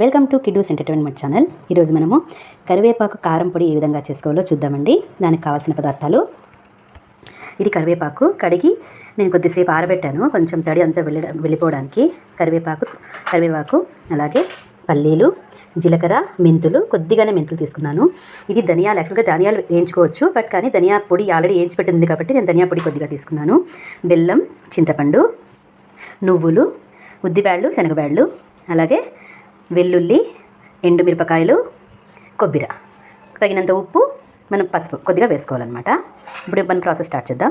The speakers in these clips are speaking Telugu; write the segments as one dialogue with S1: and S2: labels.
S1: Welcome to Kiddoos entertainment channel. ఈరోజు మనము కరివేపాకు కారం పొడి ఏ విధంగా చేసుకోవాలో చూద్దామండి. దానికి కావాల్సిన పదార్థాలు. ఇది కరివేపాకు కడిగి నేను కొద్దిసేపు ఆరబెట్టాను. కొంచెం తడి అంతా వెళ్ళి వెళ్ళిపోవడానికి కరివేపాకు కరివేపాకు అలాగే పల్లీలు జీలకర్ర మెంతులు కొద్దిగానే మెంతులు తీసుకున్నాను. ఇది ధనియాలు యాక్చువల్గా ధనియాలు వేయించుకోవచ్చు. బట్ కానీ ధనియా పొడి ఆల్రెడీ వేయించిపెట్టింది కాబట్టి నేను ధనియా పొడి కొద్దిగా తీసుకున్నాను. బెల్లం చింతపండు నువ్వులు ఉద్దిబ్యాళ్ళు శనగబ్యాళ్ళు అలాగే వెల్లుల్లి ఎండుమిరపకాయలు కొబ్బరి. తగినంత ఉప్పు మనం పసుపు కొద్దిగా వేసుకోవాలన్నమాట. ఇప్పుడు మనం ప్రాసెస్ స్టార్ట్ చేద్దాం.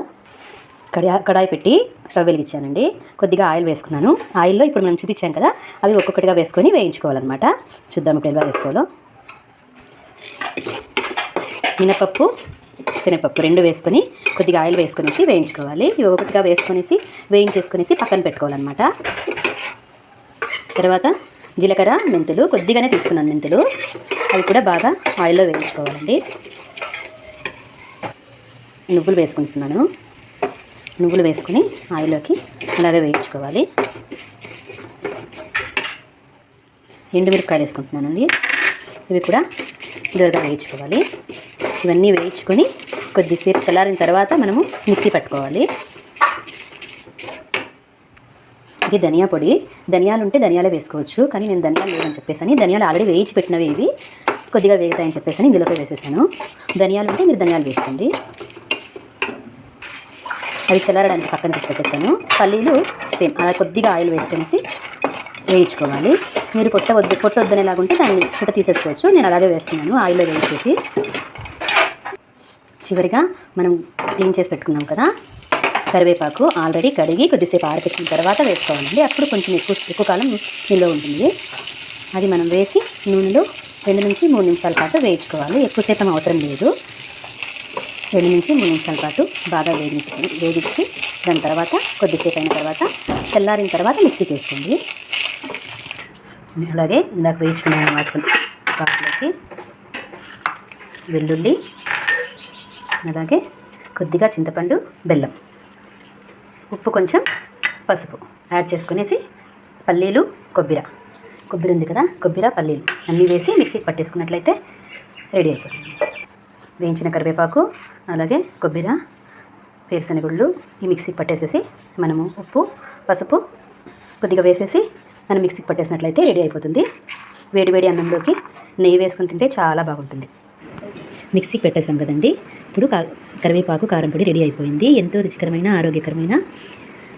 S1: కడాయి కడాయి పెట్టి స్టవ్ వెలిగించానండి. కొద్దిగా ఆయిల్ వేసుకున్నాను. ఆయిల్లో ఇప్పుడు మనం చూపించాం కదా అవి ఒక్కొక్కటిగా వేసుకొని వేయించుకోవాలన్నమాట. చూద్దాం ఇప్పుడు ఎలా వేసుకోవాలో. మినపప్పు శనగపప్పు రెండు వేసుకొని కొద్దిగా ఆయిల్ వేసుకొనేసి వేయించుకోవాలి. ఇవి ఒక్కొక్కటిగా వేసుకొనేసి వేయించేసుకొనేసి పక్కన పెట్టుకోవాలన్నమాట. తర్వాత జీలకర్ర మెంతులు కొద్దిగానే తీసుకున్నాను మెంతులు. అవి కూడా బాగా ఆయిల్లో వేయించుకోవాలండి. నువ్వులు వేసుకుంటున్నాను. నువ్వులు వేసుకుని ఆయిల్లోకి అలాగే వేయించుకోవాలి. ఎండుమిరపకాయలు వేసుకుంటున్నానండి ఇవి కూడా దూరగా వేయించుకోవాలి. ఇవన్నీ వేయించుకొని కొద్దిసేపు చల్లారిన తర్వాత మనము మిక్సీ పట్టుకోవాలి. ఇది ధనియా పొడి. ధనియాలు ఉంటే ధనియాలే వేసుకోవచ్చు. కానీ నేను ధనియాలు లేవని చెప్పేసి అని ధనియాలు ఆల్రెడీ వేయించి పెట్టినవి ఇవి. కొద్దిగా వేగుతాయని చెప్పేసి అని ఇందులోకి వేసేసాను. ధనియాలు ఉంటే మీరు ధనియాలు వేసుకోండి. అవి చల్లారడానికి పక్కన తీసి పెట్టేస్తాను పల్లీలు సేమ్ అలా కొద్దిగా ఆయిల్ వేసుకొనేసి వేయించుకోవాలి. మీరు పొట్ట వద్దు పొట్ట వద్దనేలాగుంటే దాన్ని చుట్ట తీసేసుకోవచ్చు. నేను అలాగే వేస్తున్నాను ఆయిల్లో వేయించేసి. చివరిగా మనం క్లీన్ చేసి పెట్టుకున్నాం కదా కరివేపాకు ఆల్రెడీ కడిగి కొద్దిసేపు ఆరబెట్టిన తర్వాత వేసుకోవాలండి. అప్పుడు కొంచెం ఎక్కువ ఎక్కువ కాలం నిల్వ ఉంటుంది. అది మనం వేసి నూనెలో రెండు నుంచి మూడు నిమిషాల పాటు వేయించుకోవాలి. ఎక్కువసేపు శాతం అవసరం లేదు. రెండు నుంచి మూడు నిమిషాల పాటు బాగా వేగించుకొని వేయించి దాని తర్వాత కొద్దిసేపు అయిన తర్వాత చల్లారిన తర్వాత మిక్సీకి వేసుకోండి అలాగే ఇందాక వేయించుకున్నాను వాటికి వాటిలోకి వెల్లుల్లి అలాగే కొద్దిగా చింతపండు బెల్లం ఉప్పు కొంచెం పసుపు యాడ్ చేసుకునేసి పల్లీలు కొబ్బరి. కొబ్బరి ఉంది కదా కొబ్బరి పల్లీలు అన్నీ వేసి మిక్సీకి పట్టేసుకున్నట్లయితే రెడీ అయిపోతుంది. వేయించిన కరివేపాకు అలాగే కొబ్బరి పేరుశనగుళ్ళు ఈ మిక్సీకి పట్టేసేసి మనము ఉప్పు పసుపు కొద్దిగా వేసేసి మనం మిక్సీకి పట్టేసినట్లయితే రెడీ అయిపోతుంది. వేడి వేడి అన్నంలోకి నెయ్యి వేసుకుని తింటే చాలా బాగుంటుంది. మిక్సీకి పెట్టేసాం కదండి. ఇప్పుడు కా కరివేపాకు కారం పొడి రెడీ అయిపోయింది. ఎంతో రుచికరమైన ఆరోగ్యకరమైన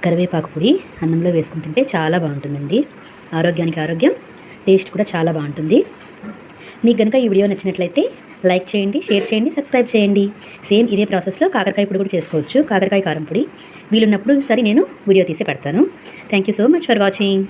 S1: కరివేపాకు పొడి అన్నంలో వేసుకుని తింటే చాలా బాగుంటుందండి. ఆరోగ్యానికి ఆరోగ్యం టేస్ట్ కూడా చాలా బాగుంటుంది. మీకు కనుక ఈ వీడియో నచ్చినట్లయితే లైక్ చేయండి షేర్ చేయండి సబ్స్క్రైబ్ చేయండి. సేమ్ ఇదే ప్రాసెస్లో కాకరకాయ పొడి కూడా చేసుకోవచ్చు. కాకరకాయ కారం పొడి వీలున్నప్పుడు సరే నేను వీడియో తీసి పెడతాను. Thank you so much for watching.